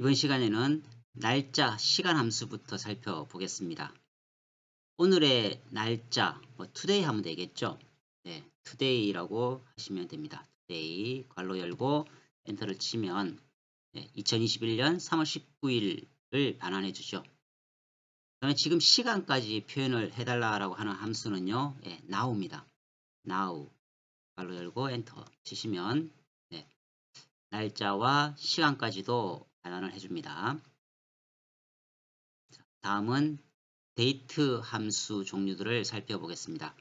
이번 시간에는 날짜, 시간 함수부터 살펴보겠습니다. 오늘의 날짜, 뭐 today 하면 되겠죠. 네, today라고 하시면 됩니다. today 괄호 열고 엔터를 치면 네, 2021년 3월 19일을 반환해 주죠. 그다음에 지금 시간까지 표현을 해달라고 하는 함수는요, 네, now입니다. now 괄호 열고 엔터 치시면 네, 날짜와 시간까지도 반환을 해줍니다. 다음은 데이트 함수 종류들을 살펴보겠습니다.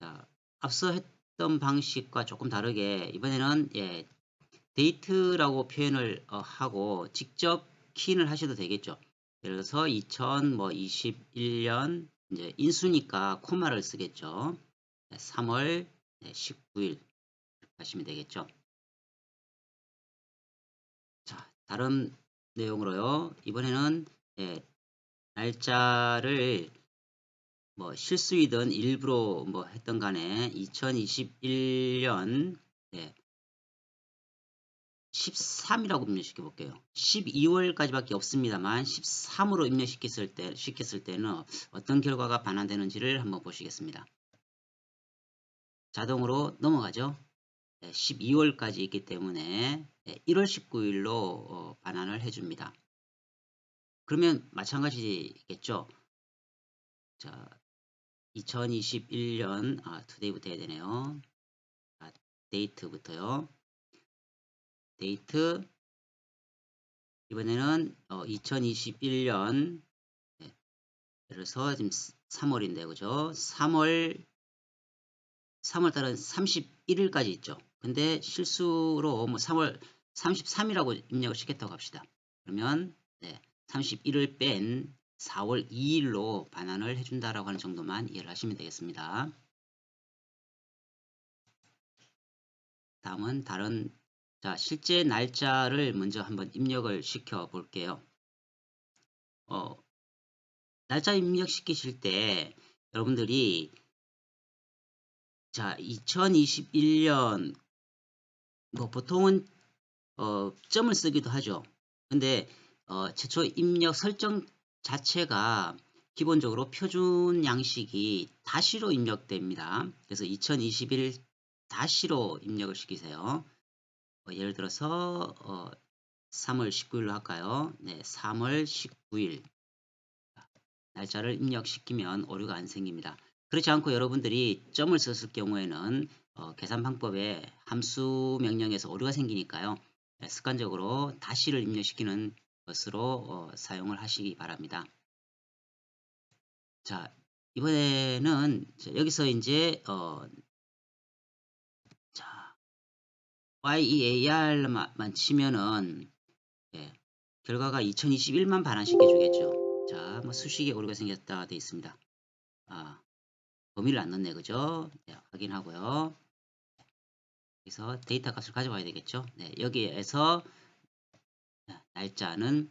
자, 앞서 했던 방식과 조금 다르게 이번에는 예, 데이트라고 표현을 어, 하고 직접 키인을 하셔도 되겠죠. 예를 들어서 2021년 이제 인수니까 코마를 쓰겠죠. 3월 19일 하시면 되겠죠. 다른 내용으로요. 이번에는 예, 날짜를 뭐 실수이든 일부러 뭐 했던 간에 2021년 예, 13이라고 입력시켜 볼게요. 12월까지밖에 없습니다만 13으로 입력시켰을 때 시켰을 때는 어떤 결과가 반환되는지를 한번 보시겠습니다. 자동으로 넘어가죠. 12월까지 예, 있기 때문에 1월 19일로 반환을 해줍니다. 그러면 마찬가지겠죠. 자, 2021년 아, 투데이부터 해야 되네요. 아, 데이트부터요. 데이트 이번에는 어, 2021년 네. 그래서 지금 3월인데 그죠? 3월 3월 달은 31일까지 있죠. 근데 실수로 뭐 3월 33이라고 입력을 시켰다고 합시다. 그러면 네, 31을 뺀 4월 2일로 반환을 해준다라고 하는 정도만 이해를 하시면 되겠습니다. 다음은 다른 자 실제 날짜를 먼저 한번 입력을 시켜 볼게요. 어, 날짜 입력시키실 때 여러분들이 자 2021년 뭐 보통은 어, 점을 쓰기도 하죠. 근데 어, 최초 입력 설정 자체가 기본적으로 표준 양식이 다시로 입력됩니다. 그래서 2021 다시로 입력을 시키세요. 어, 예를 들어서 어, 3월 19일로 할까요? 네, 3월 19일 날짜를 입력시키면 오류가 안 생깁니다. 그렇지 않고 여러분들이 점을 썼을 경우에는 어, 계산 방법에 함수 명령에서 오류가 생기니까요. 네, 습관적으로 다시를 입력시키는 것으로 어, 사용을 하시기 바랍니다. 자, 이번에는 여기서 이제 어, 자, YEAR만 치면은 예, 결과가 2021만 반환시켜 주겠죠. 자, 뭐 수식에 오류가 생겼다 되어 있습니다. 아, 범위를 안 넣네, 그죠? 네, 확인하고요. 그래서 데이터 값을 가져와야 되겠죠. 네, 여기에서 날짜는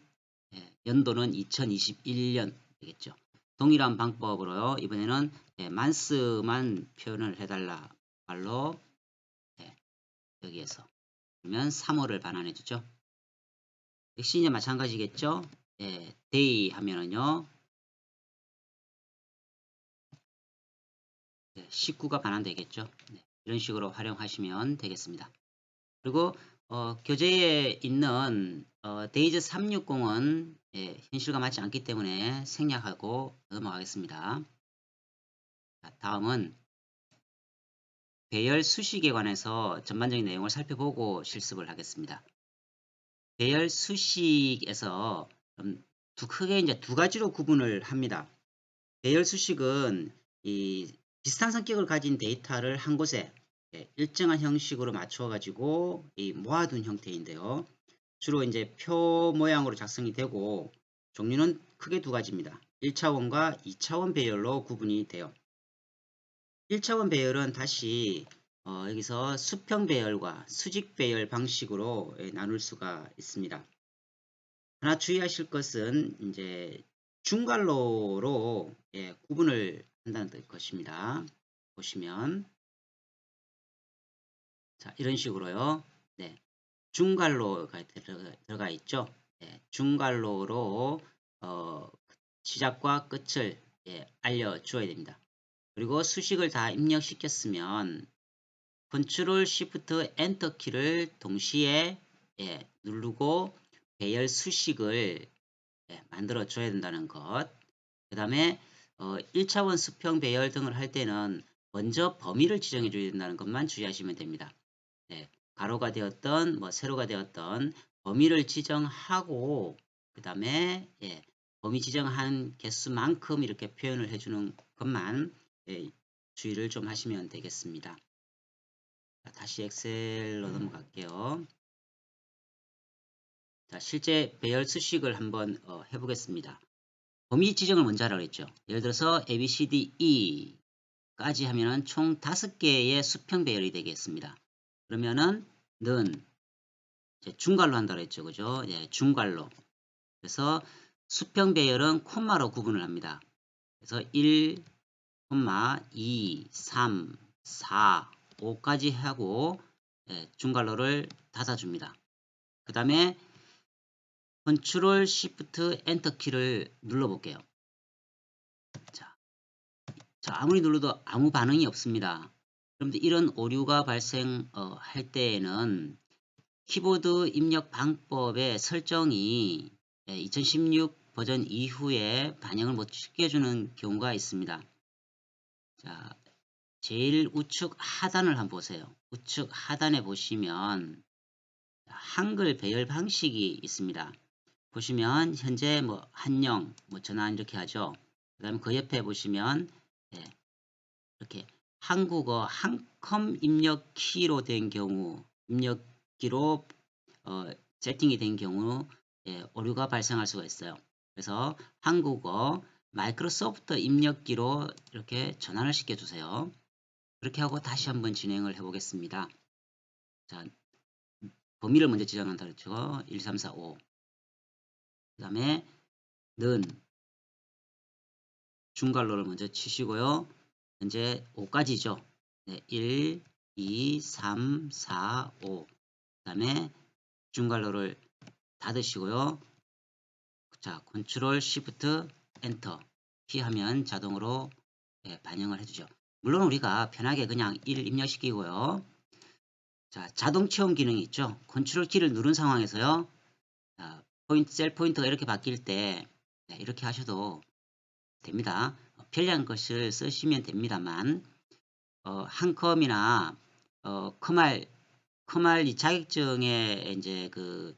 예, 연도는 2021년 되겠죠. 동일한 방법으로요. 이번에는 예, 만스만 표현을 해달라 말로 예, 여기에서 그러면 3월을 반환해 주죠. 이제 마찬가지겠죠. 예, day 하면은요. 네, 19가 반환되겠죠. 네, 이런 식으로 활용하시면 되겠습니다. 그리고 어, 교재에 있는 어, 데이즈 360은 예, 현실과 맞지 않기 때문에 생략하고 넘어가겠습니다. 자, 다음은 배열 수식에 관해서 전반적인 내용을 살펴보고 실습을 하겠습니다. 배열 수식에서 두 크게 이제 두 가지로 구분을 합니다. 배열 수식은 이 비슷한 성격을 가진 데이터를 한 곳에 예, 일정한 형식으로 맞춰 가지고 모아둔 형태인데요. 주로 이제 표 모양으로 작성이 되고 종류는 크게 두 가지입니다. 1차원과 2차원 배열로 구분이 돼요. 1차원 배열은 다시 어, 여기서 수평 배열과 수직 배열 방식으로 예, 나눌 수가 있습니다. 하나 주의하실 것은 이제 중괄로로 예, 구분을 한다는 것입니다. 보시면 자, 이런 식으로요. 네. 중괄로가 들어가, 있죠. 예, 중괄로로 어, 시작과 끝을 예, 알려주어야 됩니다. 그리고 수식을 다 입력시켰으면 컨트롤 시프트 엔터 키를 동시에 예, 누르고 배열 수식을 예, 만들어 줘야 된다는 것. 그 다음에 어, 1차원 수평 배열 등을 할 때는 먼저 범위를 지정해 줘야 된다는 것만 주의하시면 됩니다. 네, 가로가 되었던 뭐 세로가 되었던 범위를 지정하고 그 다음에 예, 범위 지정한 개수만큼 이렇게 표현을 해주는 것만 예, 주의를 좀 하시면 되겠습니다. 자, 다시 엑셀로 넘어갈게요. 자, 실제 배열 수식을 한번 어, 해보겠습니다. 범위 지정을 먼저 하라고 했죠. 예를 들어서 A, B, C, D, E까지 하면은 총 5개의 수평 배열이 되겠습니다. 그러면은 는 중괄로 한다고 했죠. 그죠? 예, 중괄로. 그래서 수평 배열은 콤마로 구분을 합니다. 그래서 1, 2, 3, 4, 5까지 하고 예, 중괄로를 닫아줍니다. 그 다음에 컨트롤 시프트 엔터 키를 눌러볼게요. 자, 자, 아무리 눌러도 아무 반응이 없습니다. 그런데 이런 오류가 발생할 어, 때에는 키보드 입력 방법의 설정이 2016 예, 버전 이후에 반영을 못 시켜주는 경우가 있습니다. 자, 제일 우측 하단을 한번 보세요. 우측 하단에 보시면 한글 배열 방식이 있습니다. 보시면 현재 뭐 한영, 뭐 전환 이렇게 하죠. 그 다음에 그 옆에 보시면 예, 이렇게 한국어 한컴 입력 키로 된 경우 입력기로 어, 세팅이 된 경우 예, 오류가 발생할 수가 있어요. 그래서 한국어 마이크로소프트 입력기로 이렇게 전환을 시켜주세요. 그렇게 하고 다시 한번 진행을 해보겠습니다. 자, 범위를 먼저 지정한다 그랬죠. 1, 3, 4, 5. 그 다음에 는 중괄로를 먼저 치시고요. 현재 5까지죠. 네, 1, 2, 3, 4, 5. 그 다음에 중괄로를 닫으시고요. 자, 컨트롤 시프트 엔터 키 하면 자동으로 네, 반영을 해주죠. 물론 우리가 편하게 그냥 1 입력시키고요. 자, 자동 체험 기능이 있죠. 컨트롤 키를 누른 상황에서요. 자, 포인트, 셀 포인트가 이렇게 바뀔 때 네, 이렇게 하셔도 됩니다. 편리한 것을 쓰시면 됩니다만 어, 한컴이나 어, 커말 커말 이 자격증에 이제 그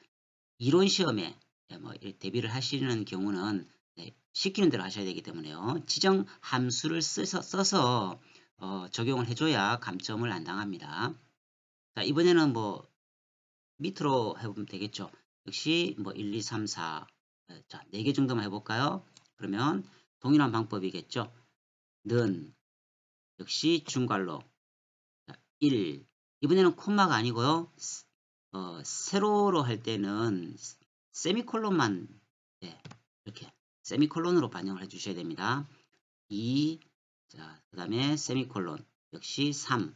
이론 시험에 예, 뭐 대비를 하시는 경우는 네, 시키는 대로 하셔야 되기 때문에요. 지정 함수를 써서, 써서 어, 적용을 해줘야 감점을 안 당합니다. 자 이번에는 뭐 밑으로 해보면 되겠죠. 역시 뭐 1, 2, 3, 4 자, 4개 정도만 해볼까요? 그러면 동일한 방법이겠죠. 는 역시 중괄로 자, 1 이번에는 콤마가 아니고요. 어, 세로로 할 때는 세미콜론만 네, 이렇게 세미콜론으로 반영을 해주셔야 됩니다. 2, 자, 그 다음에 세미콜론 역시 3,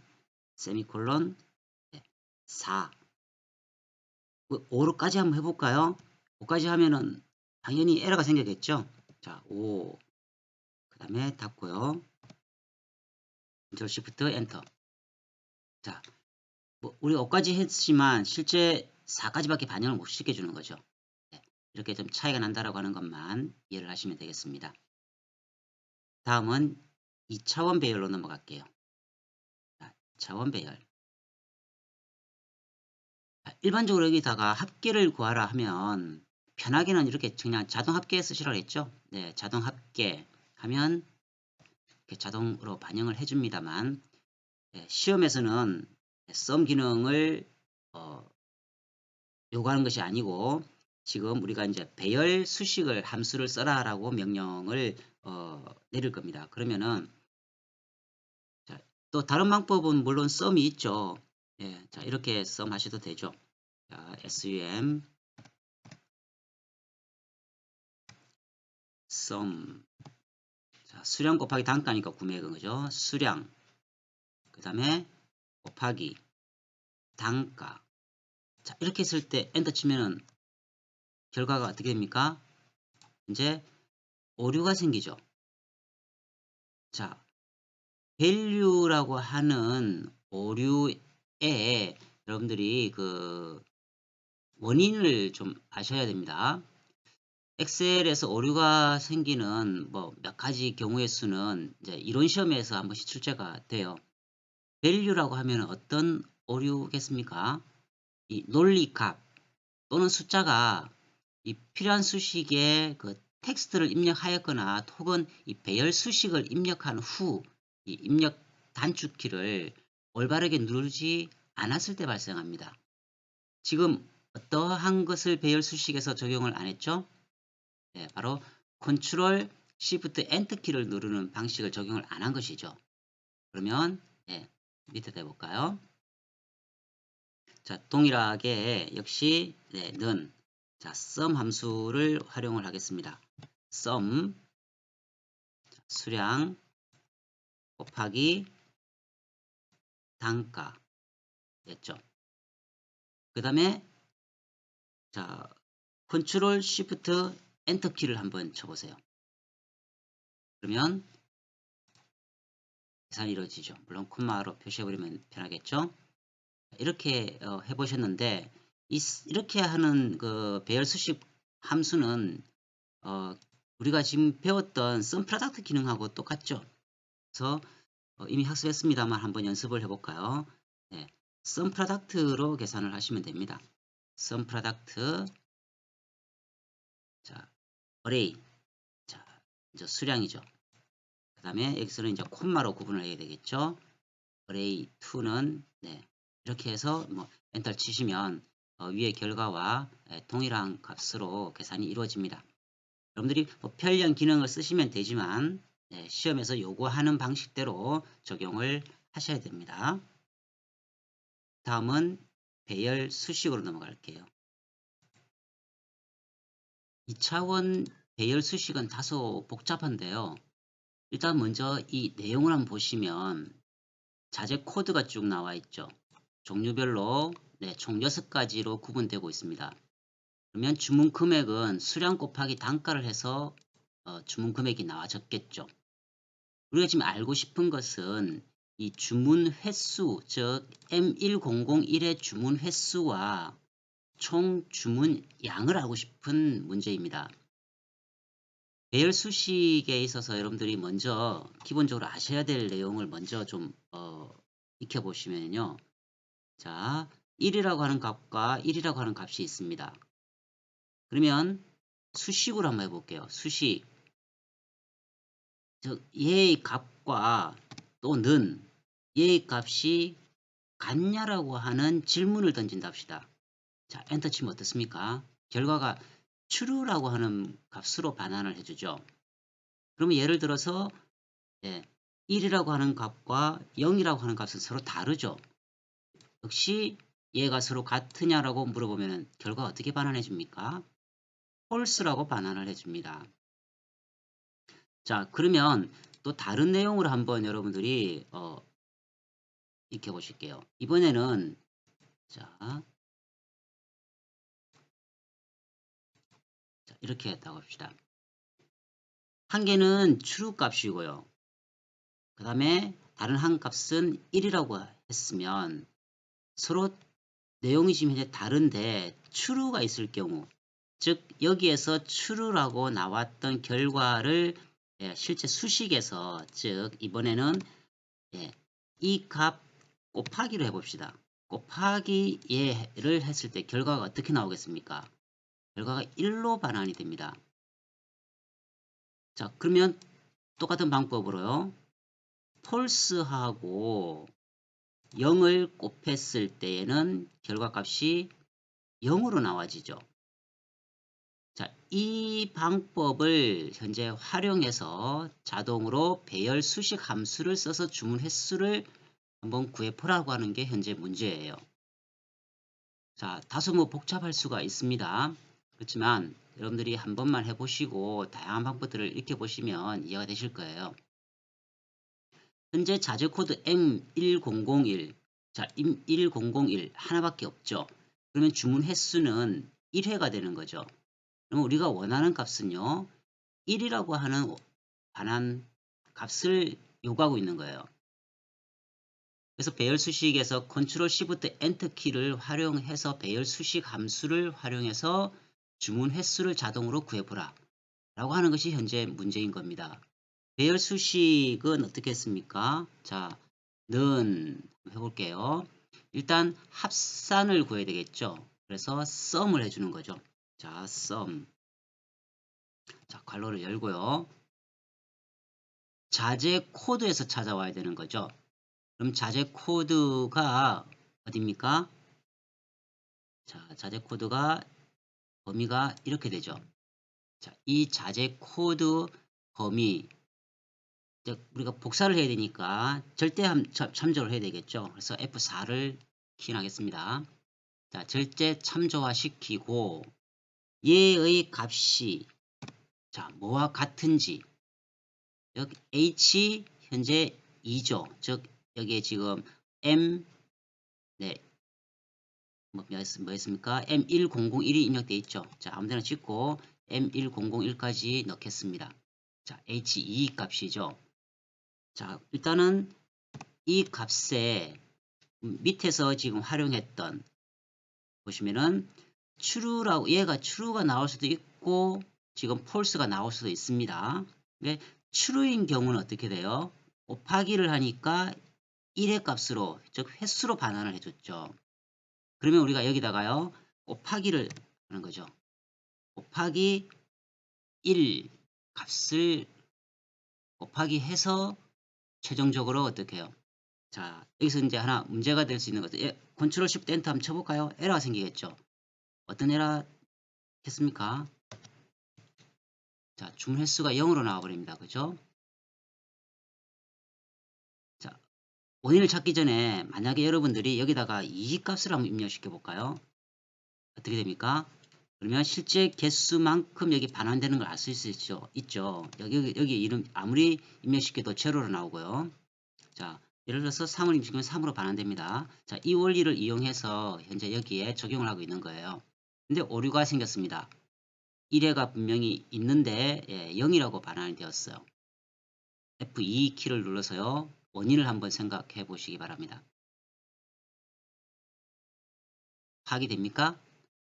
세미콜론 네, 4, 5로까지 한번 해볼까요? 5까지 하면은 당연히 에러가 생기겠죠? 자, 5, 그 다음에 닫고요. 컨트롤 시프트 엔터. 자, 뭐 우리 5까지 했지만 실제 4까지밖에 반영을 못 시켜 주는 거죠. 네, 이렇게 좀 차이가 난다라고 하는 것만 이해를 하시면 되겠습니다. 다음은 2차원 배열로 넘어갈게요. 자, 차원 배열. 일반적으로 여기다가 합계를 구하라 하면 편하게는 이렇게 그냥 자동 합계 쓰시라고 했죠. 네, 자동 합계 하면 자동으로 반영을 해줍니다만 네, 시험에서는 썸 기능을 어, 요구하는 것이 아니고 지금 우리가 이제 배열 수식을 함수를 써라 라고 명령을 어, 내릴 겁니다. 그러면은 자, 또 다른 방법은 물론 썸이 있죠. 예, 자 이렇게 썸 하셔도 되죠. 자, sum 썸 자, 수량 곱하기 단가니까 구매액은 그죠? 수량 그 다음에 곱하기 단가 자, 이렇게 했을 때 엔터 치면은 결과가 어떻게 됩니까? 이제 오류가 생기죠. 자, value라고 하는 오류에 여러분들이 그 원인을 좀 아셔야 됩니다. 엑셀에서 오류가 생기는 뭐 몇 가지 경우의 수는 이제 이론 시험에서 한 번씩 출제가 돼요. value라고 하면 어떤 오류겠습니까? 이 논리값 또는 숫자가 이 필요한 수식에 그 텍스트를 입력하였거나 혹은 이 배열 수식을 입력한 후 이 입력 단축키를 올바르게 누르지 않았을 때 발생합니다. 지금 어떠한 것을 배열 수식에서 적용을 안 했죠? 네, 바로 컨트롤 시프트 엔터 키를 누르는 방식을 적용을 안 한 것이죠. 그러면 네, 밑에다 해볼까요? 자, 동일하게 역시 네, 는 자, sum 함수를 활용을 하겠습니다. sum 수량 곱하기 단가 였죠. 그 다음에 자 컨트롤 시프트 엔터 키를 한번 쳐보세요. 그러면 계산이 이루어지죠. 물론 콤마로 표시해버리면 편하겠죠. 이렇게 어, 해보셨는데 이, 렇게 하는 그 배열 수식 함수는 어, 우리가 지금 배웠던 썸 프로덕트 기능하고 똑같죠. 그래서 어, 이미 학습했습니다만 한번 연습을 해볼까요? 네, 썸 프로덕트로 계산을 하시면 됩니다. 썸 프로덕트 자, array 자, 이제 수량이죠. 그 다음에 여기서는 이제 콤마로 구분을 해야 되겠죠. array 2는 네, 이렇게 해서 뭐 엔터 치시면 어, 위의 결과와 에, 동일한 값으로 계산이 이루어집니다. 여러분들이 뭐 편리한 기능을 쓰시면 되지만 네, 시험에서 요구하는 방식대로 적용을 하셔야 됩니다. 다음은 배열 수식으로 넘어갈게요. 2차원 배열 수식은 다소 복잡한데요. 일단 먼저 이 내용을 한번 보시면 자재 코드가 쭉 나와 있죠. 종류별로 네, 총 6가지로 구분되고 있습니다. 그러면 주문 금액은 수량 곱하기 단가를 해서 어, 주문 금액이 나와졌겠죠. 우리가 지금 알고 싶은 것은 이 주문 횟수, 즉 M1001의 주문 횟수와 총 주문 양을 알고 싶은 문제입니다. 배열 수식에 있어서 여러분들이 먼저 기본적으로 아셔야 될 내용을 먼저 좀 어, 익혀보시면요. 자, 1이라고 하는 값과 1이라고 하는 값이 있습니다. 그러면 수식으로 한번 해볼게요. 수식. 즉 얘의 값과 또는 얘의 값이 같냐라고 하는 질문을 던진다 합시다. 자, 엔터 치면 어떻습니까? 결과가 true라고 하는 값으로 반환을 해주죠. 그러면 예를 들어서 예, 1이라고 하는 값과 0이라고 하는 값은 서로 다르죠. 역시 얘가 서로 같으냐라고 물어보면 결과 어떻게 반환해 줍니까? false라고 반환을 해줍니다. 자 그러면 또 다른 내용으로 한번 여러분들이 어, 익혀보실게요. 이번에는 자, 이렇게 했다고 합시다. 한 개는 true 값이고요. 그 다음에 다른 한 값은 1이라고 했으면 서로 내용이 지금 현재 다른데 true가 있을 경우 즉 여기에서 true라고 나왔던 결과를 예, 실제 수식에서 즉 이번에는 예, 이값 곱하기로 해봅시다. 곱하기 예를 했을 때 결과가 어떻게 나오겠습니까? 결과가 1로 반환이 됩니다. 자 그러면 똑같은 방법으로요. false하고 0을 곱했을 때에는 결과값이 0으로 나와지죠. 자, 이 방법을 현재 활용해서 자동으로 배열 수식 함수를 써서 주문 횟수를 한번 구해보라고 하는 게 현재 문제예요. 자, 다소 뭐 복잡할 수가 있습니다. 그렇지만 여러분들이 한 번만 해보시고 다양한 방법들을 익혀보시면 이해가 되실 거예요. 현재 자재 코드 M1001 자, M1001 하나밖에 없죠. 그러면 주문 횟수는 1회가 되는 거죠. 그러면 우리가 원하는 값은요. 1이라고 하는 반환 값을 요구하고 있는 거예요. 그래서 배열 수식에서 컨트롤 시프트 엔터 키를 활용해서 배열 수식 함수를 활용해서 주문 횟수를 자동으로 구해보라 라고 하는 것이 현재 문제인 겁니다. 배열 수식은 어떻게 했습니까? 자, 는 해볼게요. 일단 합산을 구해야 되겠죠. 그래서 썸을 해주는 거죠. 자, 썸. 자, 괄호를 열고요. 자재 코드에서 찾아와야 되는 거죠. 그럼 자재 코드가 어딥니까? 자, 자재 코드가 범위가 이렇게 되죠. 자, 이 자재 코드 범위 우리가 복사를 해야 되니까 절대함 참조를 해야 되겠죠. 그래서 F4를 키인하겠습니다. 자, 절대 참조화 시키고 얘의 값이 자, 뭐와 같은지 여기 H 현재 2죠. 즉 여기에 지금 M 네. 뭐, 뭐였습니까? M1001이 입력되어 있죠. 자, 아무데나 찍고 M1001까지 넣겠습니다. 자, H2 값이죠. 자, 일단은 이 값에 밑에서 지금 활용했던 보시면은 true라고 얘가 true가 나올 수도 있고 지금 false가 나올 수도 있습니다. 근데 true인 경우는 어떻게 돼요? 곱하기를 하니까 1의 값으로 즉 횟수로 반환을 해줬죠. 그러면 우리가 여기다가요 곱하기를 하는 거죠. 곱하기 1 값을 곱하기 해서 최종적으로 어떻게 해요? 자, 여기서 이제 하나 문제가 될 수 있는 것은 예, 컨트롤 쉬프트 엔터 한번 쳐볼까요? 에러가 생기겠죠. 어떤 에러 했습니까? 자, 주문 횟수가 0으로 나와버립니다. 그죠? 원인을 찾기 전에 만약에 여러분들이 여기다가 이익값을 한번 입력시켜 볼까요? 어떻게 됩니까? 그러면 실제 개수만큼 여기 반환되는 걸 알 수 있죠. 있죠. 여기, 여기 이름 아무리 입력시켜도 제로로 나오고요. 자, 예를 들어서 3을 입력시키면 3으로 반환됩니다. 자, 이 원리를 이용해서 현재 여기에 적용을 하고 있는 거예요. 근데 오류가 생겼습니다. 1회가 분명히 있는데 예, 0이라고 반환이 되었어요. F2 키를 눌러서요. 원인을 한번 생각해 보시기 바랍니다. 파악이 됩니까?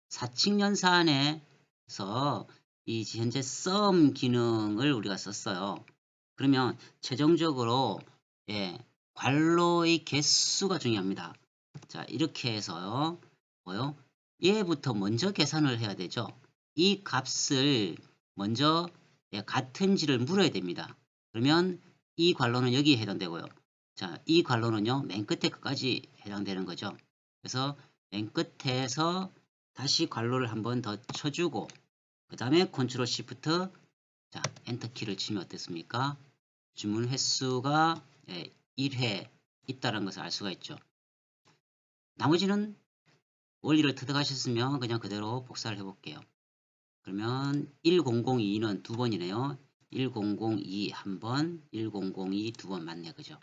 사칙연사 안에서 이 현재 썸 기능을 우리가 썼어요. 그러면 최종적으로 예, 괄로의 개수가 중요합니다. 자 이렇게 해서요. 뭐요? 얘부터 먼저 계산을 해야 되죠. 이 값을 먼저 예, 같은지를 물어야 됩니다. 그러면 이 괄로는 여기에 해당되고요. 자, 이 괄로는요. 맨 끝에 끝까지 해당되는 거죠. 그래서 맨 끝에서 다시 괄호를 한 번 더 쳐주고 그 다음에 컨트롤 시프트 자 엔터 키를 치면 어떻습니까? 주문 횟수가 1회 예, 있다는 것을 알 수가 있죠. 나머지는 원리를 터득하셨으면 그냥 그대로 복사를 해볼게요. 그러면 1002는 두 번이네요. 1002 한 번, 1002 두 번 맞네, 그죠?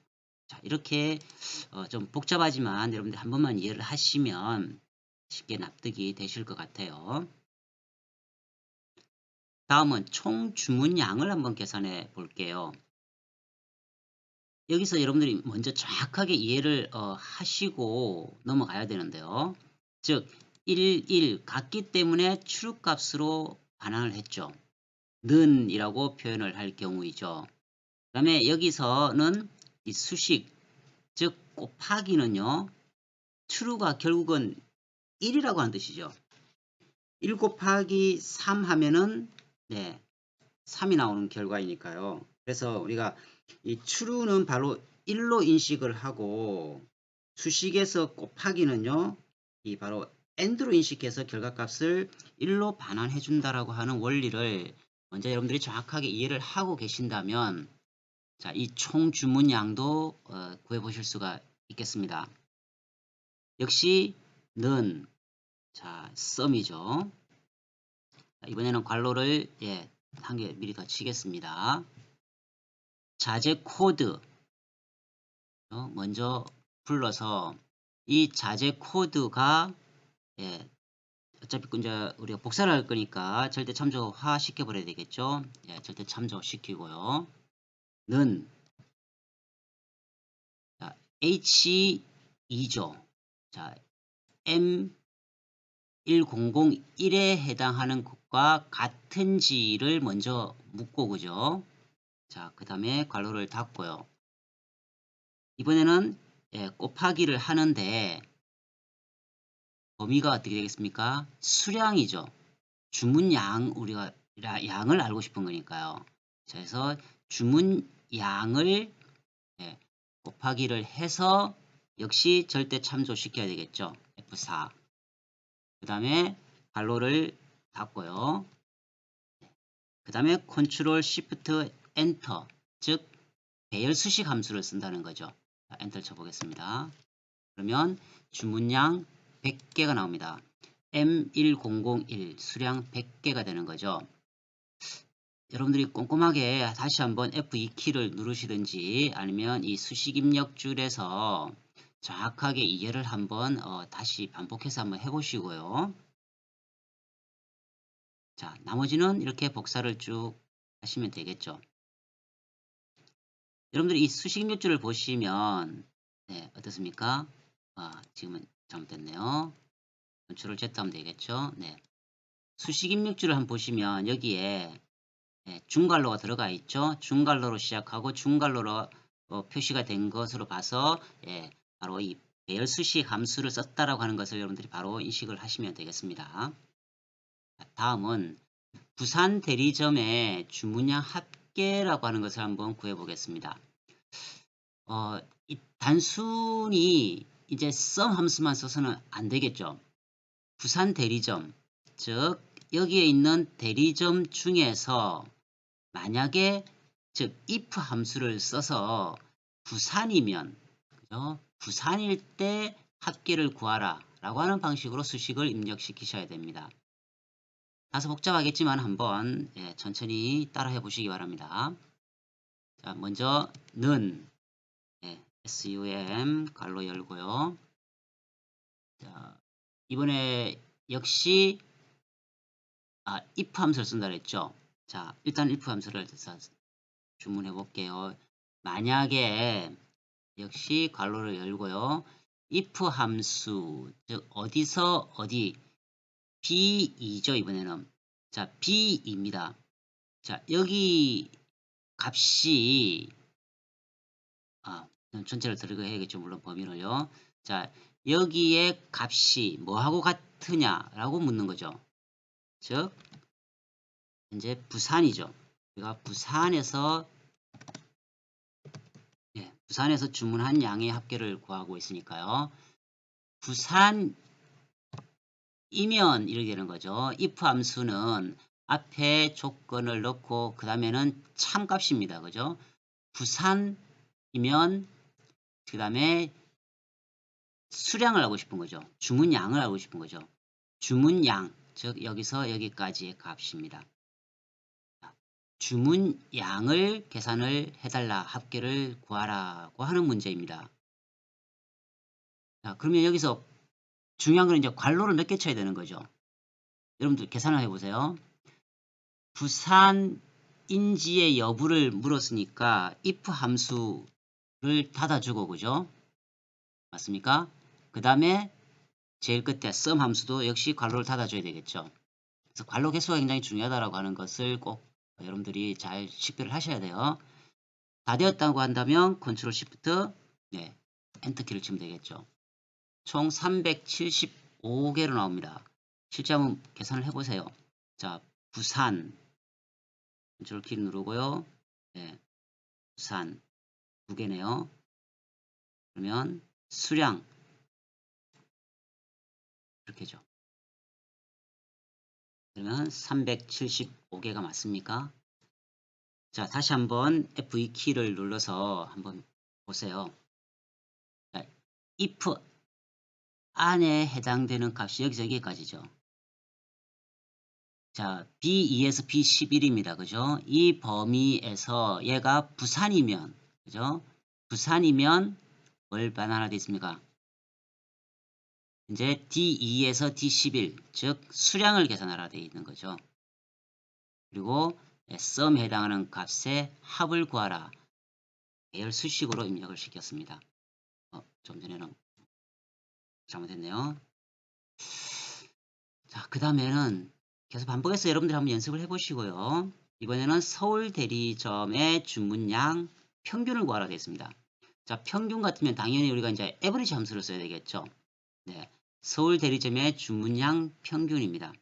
자, 이렇게 어, 좀 복잡하지만 여러분들 한 번만 이해를 하시면 쉽게 납득이 되실 것 같아요. 다음은 총 주문량을 한번 계산해 볼게요. 여기서 여러분들이 먼저 정확하게 이해를 어, 하시고 넘어가야 되는데요. 즉 1, 1 같기 때문에 추룩값으로 반환을 했죠. 는 이라고 표현을 할 경우이죠. 그 다음에 여기서는 이 수식 즉 곱하기는요. true가 결국은 1이라고 하는 뜻이죠. 1 곱하기 3 하면은 네, 3이 나오는 결과이니까요. 그래서 우리가 이 true는 바로 1로 인식을 하고 수식에서 곱하기는요. 이 바로 end로 인식해서 결과값을 1로 반환해 준다라고 하는 원리를 먼저 여러분들이 정확하게 이해를 하고 계신다면 자, 이 총 주문량도 어, 구해 보실 수가 있겠습니다. 역시 는 자, 썸이죠. 이번에는 괄호를 예, 한 개 미리 더 치겠습니다. 자재 코드 어, 먼저 불러서 이 자재 코드가 예, 어차피 그 이제 우리가 복사를 할 거니까 절대 참조화 시켜버려야 되겠죠. 예, 절대 참조 시키고요. 는 자, H2조 자, M1001에 해당하는 것과 같은지를 먼저 묻고 그죠? 자, 그 다음에 괄호를 닫고요. 이번에는 예, 곱하기를 하는데 범위가 어떻게 되겠습니까? 수량이죠. 주문양 우리가 라- 양을 알고 싶은 거니까요. 자, 그래서 주문양을 예, 곱하기를 해서 역시 절대 참조시켜야 되겠죠. F4. 그 다음에 괄호를 닫고요. 그 다음에 컨트롤 시프트 엔터 즉 배열 수식 함수를 쓴다는 거죠. 자, 엔터 쳐보겠습니다. 그러면 주문량 100개가 나옵니다. M1001 수량 100개가 되는 거죠. 여러분들이 꼼꼼하게 다시 한번 F2키를 누르시든지 아니면 이 수식 입력 줄에서 정확하게 이해를 한번 어, 다시 반복해서 한번 해보시고요. 자, 나머지는 이렇게 복사를 쭉 하시면 되겠죠. 여러분들이 이 수식 입력 줄을 보시면 네, 어떻습니까? 아, 지금은 잘못됐네요. 컨트롤 Z 하면 되겠죠. 네. 수식 입력줄을 한번 보시면 여기에 네, 중괄호가 들어가 있죠. 중괄호로 시작하고 중괄호로 어, 표시가 된 것으로 봐서 예, 바로 이 배열 수식 함수를 썼다라고 하는 것을 여러분들이 바로 인식을 하시면 되겠습니다. 자, 다음은 부산 대리점의 주문량 합계라고 하는 것을 한번 구해 보겠습니다. 어, 이 단순히 이제 썸 함수만 써서는 안 되겠죠. 부산 대리점, 즉 여기에 있는 대리점 중에서 만약에 즉 if 함수를 써서 부산이면 그죠? 부산일 때 합계를 구하라 라고 하는 방식으로 수식을 입력시키셔야 됩니다. 다소 복잡하겠지만 한번 예, 천천히 따라해 보시기 바랍니다. 자, 먼저 는 예, sum 갈로 열고요. 자, 이번에 역시 아, if 함수를 쓴다 그랬죠. 자, 일단 if 함수를 주문해 볼게요. 만약에 역시 괄호를 열고요. if 함수 즉 어디서 어디 b2죠 이번에는 자 b2입니다. 자 여기 값이 아 전체를 들어가 해야겠죠 물론 범위를요. 자 여기에 값이 뭐하고 같으냐라고 묻는 거죠. 즉 현재 부산이죠. 우리가 부산에서 예, 부산에서 주문한 양의 합계를 구하고 있으니까요. 부산이면 이렇게 되는 거죠. if 함수는 앞에 조건을 넣고 그 다음에는 참값입니다. 그죠? 부산이면 그 다음에 수량을 알고 싶은 거죠. 주문양을 알고 싶은 거죠. 주문양, 즉 여기서 여기까지의 값입니다. 주문양을 계산을 해달라 합계를 구하라고 하는 문제입니다. 자, 그러면 여기서 중요한 건 이제 괄호를 몇 개 쳐야 되는 거죠. 여러분들 계산을 해보세요. 부산 인지의 여부를 물었으니까 if 함수 를 닫아주고 그죠? 맞습니까? 그 다음에 제일 끝에 sum 함수도 역시 괄호를 닫아줘야 되겠죠. 그래서 괄호 개수가 굉장히 중요하다고 하는 것을 꼭 여러분들이 잘 식별을 하셔야 돼요. 다 되었다고 한다면 컨트롤 시프트 네, 엔터 키를 치면 되겠죠. 총 375개로 나옵니다. 실제 한번 계산을 해보세요. 자, 부산 컨트롤 키를 누르고요. 네, 부산 두 개네요. 그러면 수량 이렇게죠. 그러면 375개가 맞습니까? 자, 다시 한번 F2 키를 눌러서 한번 보세요. 자, if 안에 해당되는 값이 여기서 여기까지죠. 자, B2에서 B11입니다. 그죠? 이 범위에서 얘가 부산이면, 그죠? 부산이면 뭘 반환하되 있습니까? 이제 D2에서 D11, 즉 수량을 계산하라 되어 있는 거죠. 그리고 sum 해당하는 값의 합을 구하라. 배열 수식으로 입력을 시켰습니다. 어, 좀 전에는 잘못했네요. 자, 그 다음에는 계속 반복해서 여러분들 한번 연습을 해보시고요. 이번에는 서울 대리점의 주문량 평균을 구하라 되겠습니다. 자, 평균 같으면 당연히 우리가 이제 에버리지 함수를 써야 되겠죠. 네. 서울 대리점의 주문량 평균입니다.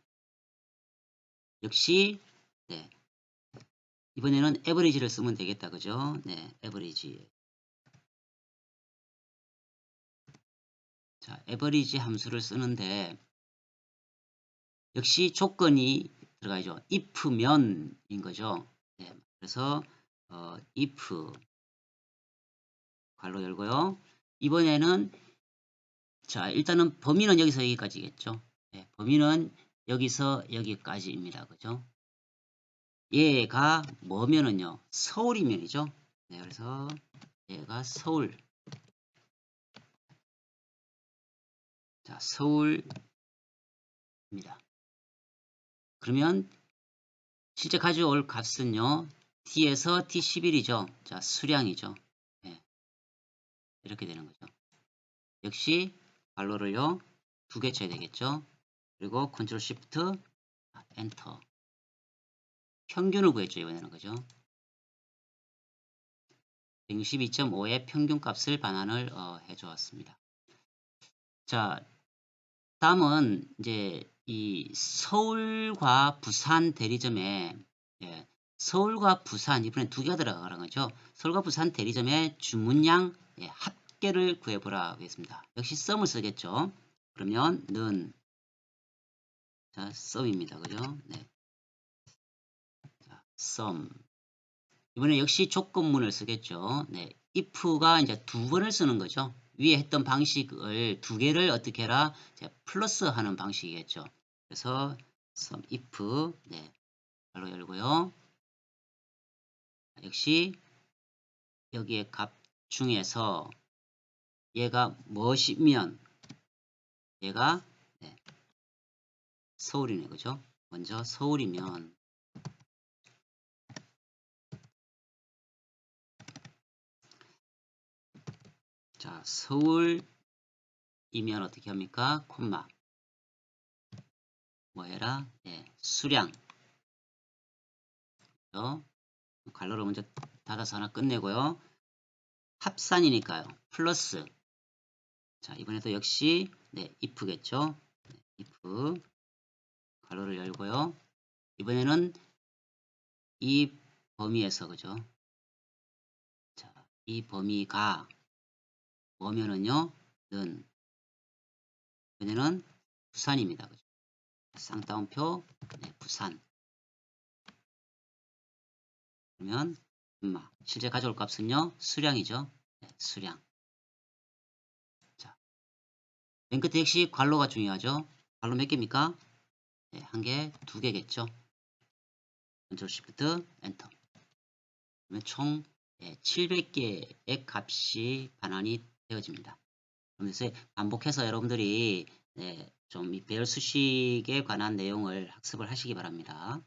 역시 네. 이번에는 에버리지를 쓰면 되겠다. 그죠? 네, 에버리지. 자, 에버리지 함수를 쓰는데 역시 조건이 들어가죠. if면인 거죠. 네, 그래서 어, if 괄로 열고요. 이번에는 자 일단은 범위는 여기서 여기까지겠죠. 네, 범위는 여기서 여기까지입니다. 그죠? 얘가 뭐면은요 서울이면이죠. 네, 그래서 얘가 서울. 자 서울입니다. 그러면 실제 가져올 값은요 t에서 t11이죠. 자 수량이죠. 네. 이렇게 되는 거죠. 역시 발로를요 두 개 쳐야 되겠죠. 그리고 컨트롤 시프트 엔터 평균을 구했죠 이번에는 그죠 162.5의 평균값을 반환을 어, 해 주었습니다 자 다음은 이제 이 서울과 부산 대리점에 예, 서울과 부산 이번에 두 개가 들어가는 거죠 서울과 부산 대리점의 주문량 예, 합계를 구해보라 하겠습니다 역시 썸을 쓰겠죠 그러면 는 자, 썸입니다 그죠 네. sum. 이번에 역시 조건문을 쓰겠죠. 네. if가 이제 두 번을 쓰는 거죠. 위에 했던 방식을 두 개를 어떻게 해라? 플러스 하는 방식이겠죠. 그래서 sum if 네. 바로 열고요. 역시 여기에 값 중에서 얘가 무엇이면 얘가 네. 서울이네 그죠? 먼저 서울이면 자, 서울이면 어떻게 합니까? 콤마. 뭐 해라? 예, 수량. 그렇죠? 갈로를 먼저 닫아서 하나 끝내고요. 합산이니까요. 플러스. 자, 이번에도 역시 네, if겠죠? 네, if. 갈로를 열고요. 이번에는 이 범위에서 그죠? 자, 이 범위가 뭐면은요, 는 그녀는 부산입니다. 그죠? 쌍따옴표 네, 부산. 그러면 엄마 실제 가져올 값은요 수량이죠. 네, 수량. 자, 맨 끝에 역시 괄호가 중요하죠. 괄호 몇 개입니까? 네, 한 개, 두 개겠죠. 컨트롤 시프트 엔터. 그러면 총 700개의 값이 반환이 되어집니다. 그래서 반복해서 여러분들이 네, 좀이 배열 수식에 관한 내용을 학습을 하시기 바랍니다.